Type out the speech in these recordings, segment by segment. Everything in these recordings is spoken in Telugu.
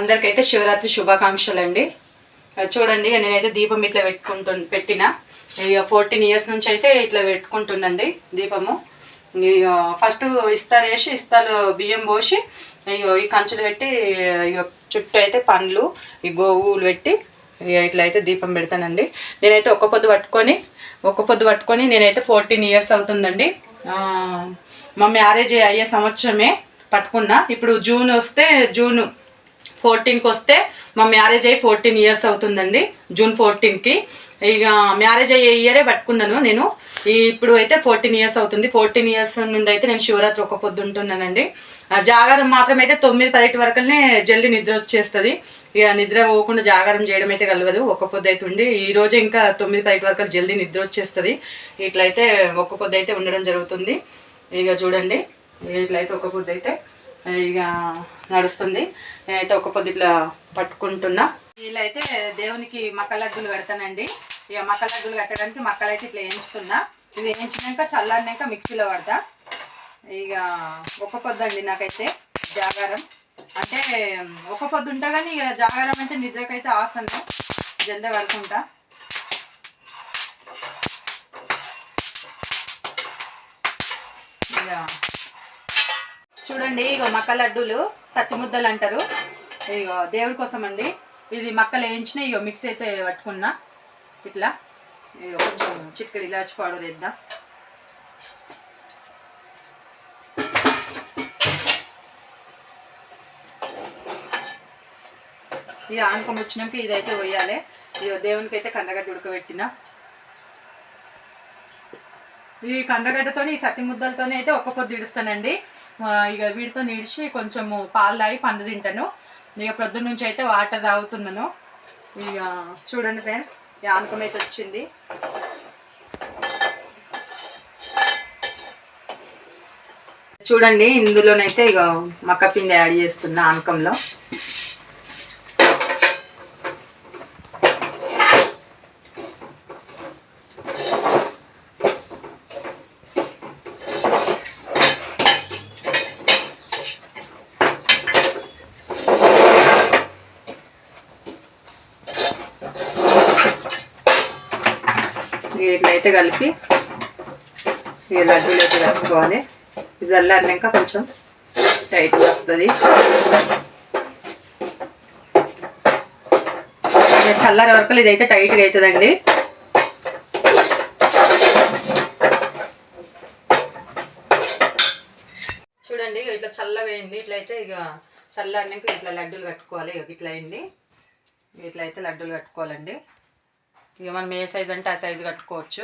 అందరికైతే శివరాత్రి శుభాకాంక్షలు అండి చూడండి నేనైతే దీపం ఇట్లా పెట్టుకుంటు పెట్టిన. ఫోర్టీన్ ఇయర్స్ నుంచి అయితే ఇట్లా పెట్టుకుంటుండండి దీపము. ఫస్ట్ ఇస్తారు వేసి ఇస్తాలు బియ్యం పోసి ఇగో ఈ కంచులు పెట్టి ఇక చుట్టూ అయితే పండ్లు ఈ గోవులు పెట్టి ఇట్లా అయితే దీపం పెడతానండి. నేనైతే ఒక్క పొద్దు పట్టుకొని ఒక్క పొద్దు పట్టుకొని నేనైతే ఫోర్టీన్ ఇయర్స్ అవుతుందండి. మా మ్యారేజ్ అయ్యే సంవత్సరమే పట్టుకున్నా. ఇప్పుడు జూన్ వస్తే జూను. ఫోర్టీన్కి వస్తే మా మ్యారేజ్ అయ్యి ఫోర్టీన్ ఇయర్స్ అవుతుందండి జూన్ ఫోర్టీన్కి. ఇక మ్యారేజ్ అయ్యే ఇయరే పట్టుకున్నాను నేను. ఈ ఇప్పుడు అయితే ఫోర్టీన్ ఇయర్స్ అవుతుంది. ఫోర్టీన్ ఇయర్స్ నుండి అయితే నేను శివరాత్రి ఒక పొద్దు ఉంటున్నానండి. ఆ జాగారం మాత్రం అయితే తొమ్మిది పదిటి వరకునే జల్దీ నిద్ర వచ్చేస్తుంది. ఇక నిద్ర పోకుండా జాగారం చేయడం అయితే కలవదు. ఒక్క పొద్దు అయితే ఉండి ఈ రోజు ఇంకా తొమ్మిది పదిటి వరకు జల్దీ నిద్ర వచ్చేస్తుంది. ఇట్లయితే ఒక్క పొద్దు అయితే ఉండడం జరుగుతుంది. ఇక చూడండి ఇట్లయితే ఒక పొద్దు అయితే ఇక నడుస్తుంది. నేనైతే ఒక పొద్దు ఇట్లా పట్టుకుంటున్నా. ఇలా అయితే దేవునికి మక్కలగ్గులు కడతానండి. ఇక మక్కలగ్గులు కట్టడానికి మక్కలు అయితే ఇట్లా వేయించుతున్నా. ఇవి వేయించినాక చల్లారినాక మిక్సీలో పడతా ఇక ఒక పొద్దు అండి నాకైతే జాగారం. అంటే ఒక పొద్దు ఉంటా కానీ ఇక జాగారం అంటే నిద్రకైతే ఆసనం. జంద పడుకుంటా. ఇక చూడండి ఇగో మక్క లడ్డూలు సత్తి ముద్దలు అంటారు. ఇగో దేవుడి కోసం అండి. ఇది మక్కలు వేయించిన ఇగో మిక్స్ అయితే పట్టుకున్నా. ఇట్లా. ఇగో కొంచెం చిక్కడి ఇలాచి పౌడర్ వేద్దాం. ఇక ఆనకం వచ్చినాక ఇదైతే పోయాలి. ఇగో దేవునికి అయితే కండగడ్డ ఉడకబెట్టిన. ఈ కందగడ్డతోని ఈ సత్తి ముద్దలతోనే అయితే ఒక్క పొద్దు ఇడుస్తానండి. ఇక వీటితో నిడిచి కొంచెము పాలు తాగి పండు తింటాను. ఇక ప్రొద్దున నుంచి అయితే వాటర్ తాగుతున్నాను. ఇక చూడండి ఫ్రెండ్స్ యానకం ఆనకం అయితే వచ్చింది. చూడండి ఇందులోనైతే ఇక మక్క పిండి యాడ్ చేస్తున్నా ఆనకంలో. ఇట్లయితే కలిపి ఈ లడ్డూలు అయితే కలుపుకోవాలి ఇది చల్లారినాక కొంచెం టైట్ వస్తుంది. చల్లారి చల్లారే వరకు ఇదైతే టైట్గా అవుతుందండి చూడండి ఇట్లా చల్లగా అయింది. ఇట్లయితే ఇక చల్లారినాక ఇట్లా లడ్డూలు కట్టుకోవాలి. ఇక ఇట్లా అయింది. ఇట్లా అయితే లడ్డూలు కట్టుకోవాలండి. ఇక మనం ఏ సైజ్ అంటే ఆ సైజు కట్టుకోవచ్చు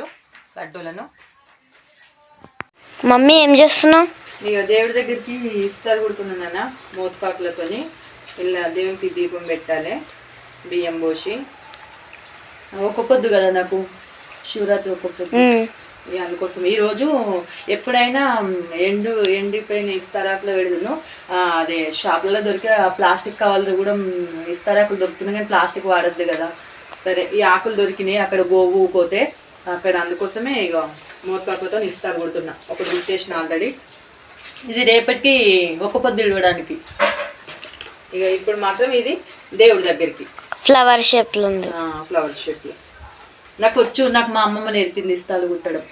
లడ్డూలను. మమ్మీ ఏం చేస్తున్నావు? ఇక దేవుడి దగ్గరికి ఇస్తారు కుడుతున్నాను మూతపాకులతోని ఇలా దేవునికి దీపం పెట్టాలి బియ్యం పోసి. ఒక పొద్దు కదా నాకు శివరాత్రి ఒక పొద్దు. ఇక అందుకోసం ఈరోజు ఎప్పుడైనా ఎండు ఎండిపోయిన ఇస్తారాకులు పెడదును అదే షాపులలో దొరికే ఆ ప్లాస్టిక్ కవర్లు కూడా ఇస్తారాకులు దొరుకుతున్నాయి కానీ ప్లాస్టిక్ వాడద్దు కదా. సరే ఈ ఆకులు దొరికినాయి అక్కడ గోవు పోతే అక్కడ అందుకోసమే ఇక మోతపాకులతో ఇస్తారు కొడుతున్నా. ఒకటి గుర్తేసిన ఆల్రెడీ ఇది రేపటికి ఒక పొద్దు ఇడవడానికి ఇక ఇప్పుడు మాత్రం ఇది దేవుడి దగ్గరికి. ఫ్లవర్ షేప్లో ఉంది. ఫ్లవర్ షేప్లో నాకు వచ్చు నాకు మా అమ్మమ్మ నేర్పింది ఇస్తాలు కుట్టడం.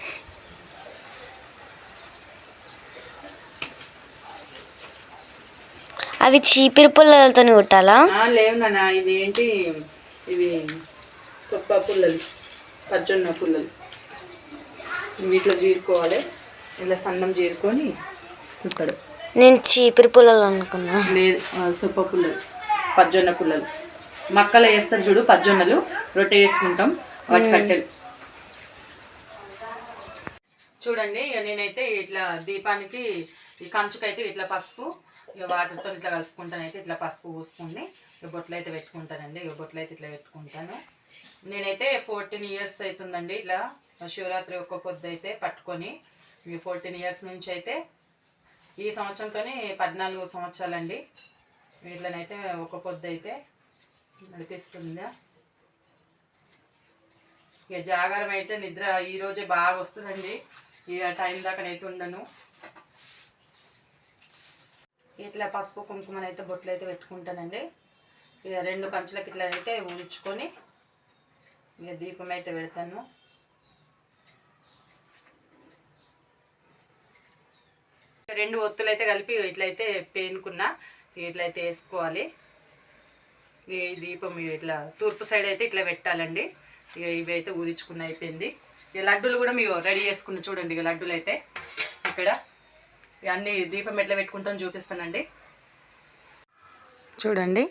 అవి చీపిరి పుల్లలతో కుట్టాలా? లేవు నాన్న ఇవి ఏంటి ఇవి సొప్ప పుల్లలు పజ్జొన్న పుల్లలు. వీటిలో జీరుకోవాలి. ఇలా సన్నం జీరుకొని కుట్టడం నేను చీపిరి పుల్లలు అనుకున్నా. లేదు సొప్ప పుల్లలు పజ్జొన్న పుల్లలు. మక్కలు వేస్తారు చూడు పజ్జొన్నలు. రొట్టె వేసుకుంటాం వాటి కట్టెలు. చూడండి ఇక నేనైతే ఇట్లా దీపానికి ఈ కంచుకైతే ఇట్లా పసుపు ఇక వాటర్తో ఇట్లా కలుపుకుంటానైతే ఇట్లా పసుపు పూసుకుని బొట్లు అయితే పెట్టుకుంటానండి. ఇక బొట్లు అయితే ఇట్లా పెట్టుకుంటాను. నేనైతే ఫోర్టీన్ ఇయర్స్ అవుతుందండి ఇట్లా. శివరాత్రి ఒక్క పొద్దు అయితే పట్టుకొని ఫోర్టీన్ ఇయర్స్ నుంచి అయితే ఈ సంవత్సరంతోనే పద్నాలుగు సంవత్సరాలండి. వీటిలోనైతే ఒక పొద్దు అయితే నడిపిస్తుందా ఇక జాగారం అయితే నిద్ర ఈరోజే బాగా వస్తుందండి. ఇక టైం దాకా ఉండను. ఇట్లా పసుపు కుంకుమనైతే బొట్లు అయితే పెట్టుకుంటానండి. ఇక రెండు కంచులకి ఇట్లా అయితే ఊడ్చుకొని ఇక దీపం అయితే పెడతాను. రెండు ఒత్తులు అయితే కలిపి ఇట్లయితే పేనుకున్నా ఇట్లయితే వేసుకోవాలి. ఇక ఈ దీపం ఇక ఇట్లా తూర్పు సైడ్ అయితే ఇట్లా పెట్టాలండి. ఇక ఇవి అయితే ఊరించుకున్న అయిపోయింది. ఇక లడ్డూలు కూడా మీరు రెడీ చేసుకున్న చూడండి ఇక లడ్డూలు అయితే. ఇక్కడ ఇవన్నీ అన్ని దీపం ఎట్లా పెట్టుకుంటాం చూపిస్తానండి. చూడండి.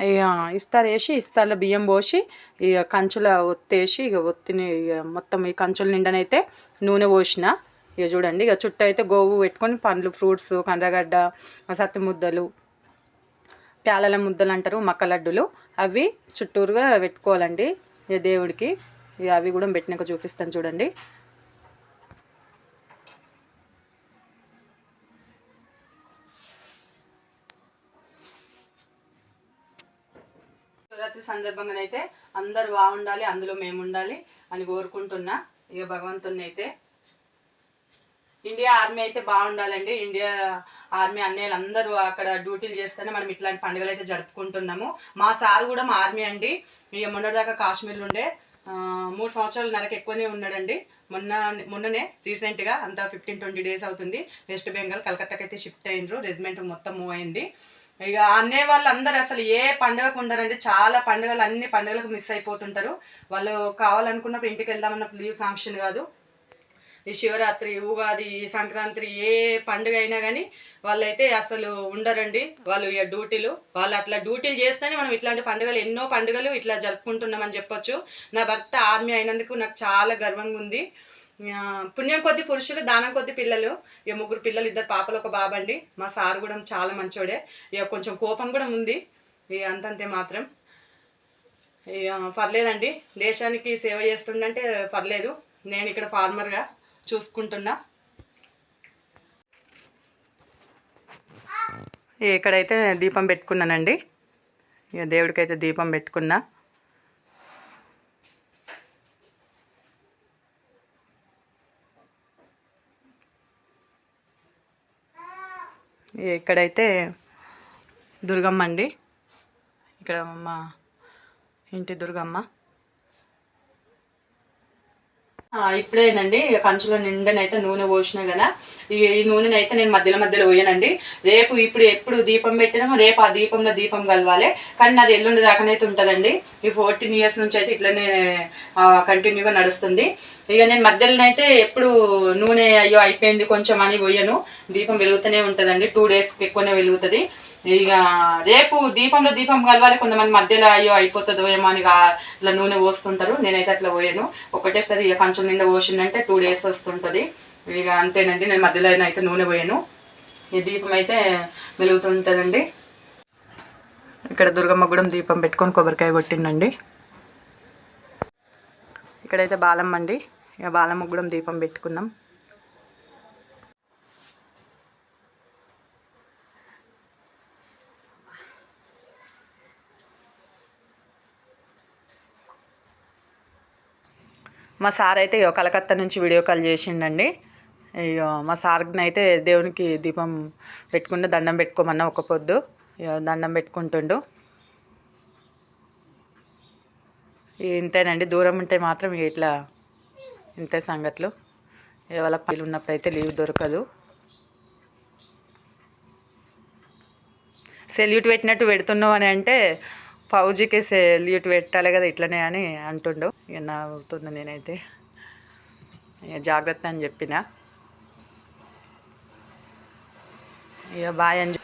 ఇక ఇస్తారు వేసి ఇస్తార్లో బియ్యం పోసి ఇక కంచుల ఒత్తేసి ఇక ఒత్తిని ఇక మొత్తం ఈ కంచుల నిండనైతే నూనె పోసిన. ఇక చూడండి ఇక చుట్టూ అయితే గోవు పెట్టుకొని పండ్లు ఫ్రూట్స్ కండ్రగడ్డ సత్తి ముద్దలు ప్యాలల ముద్దలు అంటారు మక్కలడ్డులు అవి చుట్టూరుగా పెట్టుకోవాలండి ఇక దేవుడికి. ఇక అవి కూడా పెట్టినాక చూపిస్తాను చూడండి. శివరాత్రి సందర్భంగా అయితే అందరు బాగుండాలి అందులో మేము ఉండాలి అని కోరుకుంటున్నా. ఇక భగవంతుని అయితే ఇండియా ఆర్మీ అయితే బాగుండాలండి. ఇండియా ఆర్మీ అన్నయ్యలు అందరూ అక్కడ డ్యూటీలు చేస్తేనే మనం ఇట్లాంటి పండుగలు అయితే జరుపుకుంటున్నాము. మా సార్ కూడా మా ఆర్మీ అండి. ఇక మొన్నటిదాకా కాశ్మీర్లో ఉండే మూడు సంవత్సరాలు నరకు ఎక్కువనే ఉన్నాడండి. మొన్న మొన్ననే రీసెంట్గా అంతా ఫిఫ్టీన్ ట్వంటీ డేస్ అవుతుంది. వెస్ట్ బెంగాల్ కలకత్తాకి అయితే షిఫ్ట్ అయినరు. రెజిమెంట్ మొత్తం మూవ్ అయింది. ఇక అనే వాళ్ళు అందరు అసలు ఏ పండుగకు ఉండరండి. చాలా పండుగలు అన్ని పండుగలకు మిస్ అయిపోతుంటారు. వాళ్ళు కావాలనుకున్నప్పుడు ఇంటికి వెళ్దామన్న లీవ్ సాంక్షన్ కాదు. ఈ శివరాత్రి ఉగాది సంక్రాంతి ఏ పండుగ అయినా కానీ వాళ్ళైతే అసలు ఉండరండి. వాళ్ళు ఇక డ్యూటీలు వాళ్ళు అట్లా డ్యూటీలు చేస్తేనే మనం ఇట్లాంటి పండుగలు ఎన్నో పండుగలు ఇట్లా జరుపుకుంటున్నామని చెప్పొచ్చు. నా భర్త ఆర్మీ అయినందుకు నాకు చాలా గర్వంగా ఉంది. పుణ్యం కొద్ది పురుషులు దానం కొద్ది పిల్లలు. ఇక ముగ్గురు పిల్లలు ఇద్దరు పాపలు ఒక బాబండి. మా సార్ కూడా చాలా మంచోడే. ఇక కొంచెం కోపం కూడా ఉంది. ఇక అంతంతే మాత్రం. ఇక పర్లేదండి. దేశానికి సేవ చేస్తుందంటే పర్లేదు. నేను ఇక్కడ ఫార్మర్గా చూసుకుంటున్నా. ఇక్కడైతే దీపం పెట్టుకున్నానండి. ఇక దేవుడికైతే దీపం పెట్టుకున్నా. ఇక్కడైతే దుర్గమ్మ అండి. ఇక్కడ మా ఇంటి దుర్గమ్మ. ఇప్పుడేనండి కంచులో నిండనైతే నూనె పోసిన కదా ఈ ఈ నేను మధ్యలో మధ్యలో పోయానండి. రేపు ఇప్పుడు ఎప్పుడు దీపం పెట్టినామో రేపు ఆ దీపంలో దీపం కలవాలి. కానీ నాది ఎల్లుండి దాకానైతే ఉంటుందండి. ఈ ఫోర్టీన్ ఇయర్స్ నుంచి అయితే ఇట్లనే కంటిన్యూగా నడుస్తుంది. ఇక నేను మధ్యలోనైతే ఎప్పుడు నూనె అయ్యో అయిపోయింది కొంచెం అని పోయాను. దీపం వెలుగుతూనే ఉంటుందండి. టూ డేస్కి ఎక్కువనే వెలుగుతుంది. ఇక రేపు దీపంలో దీపం కలవాలి కొంతమంది మధ్యలో అయ్యో అయిపోతుందో ఏమో అని ఇట్లా నూనె పోస్తుంటారు. నేనైతే అట్లా పోయాను. ఒకటేసారి ఇక కొంచెం నిన్న పోసిందంటే టూ డేస్ వస్తుంటుంది. ఇక అంతేనండి నేను మధ్యలో అయితే నూనె పోయాను. ఈ దీపం అయితే వెలుగుతుంటుందండి. ఇక్కడ దుర్గమ్మ గుడం దీపం పెట్టుకొని కొబ్బరికాయ కొట్టిందండి. ఇక్కడైతే బాలమ్మ అండి. ఇక బాలమ్మ గుడం దీపం పెట్టుకున్నాం మా సార్ అయితే ఇగో కలకత్తా నుంచి వీడియో కాల్ చేసిండండి. ఇక మా సార్ని అయితే దేవునికి దీపం పెట్టుకుంటే దండం పెట్టుకోమన్నా ఒక పొద్దు దండం పెట్టుకుంటుండు. ఇంతేనండి. దూరం ఉంటే మాత్రం ఇట్లా ఇంతే సంగతులు. ఇవాళ పనులు ఉన్నప్పుడు అయితే లీవ్ దొరకదు. సెల్యూట్ పెట్టినట్టు పెడుతున్నావు అని అంటే ఫౌజీకి సెల్యూట్ పెట్టాలి కదా ఇట్లనే అని అంటుండు. ఇక నవ్వుతున్నా నేనైతే. ఇక జాగ్రత్త అని చెప్పిన. ఇక బాయ్ అని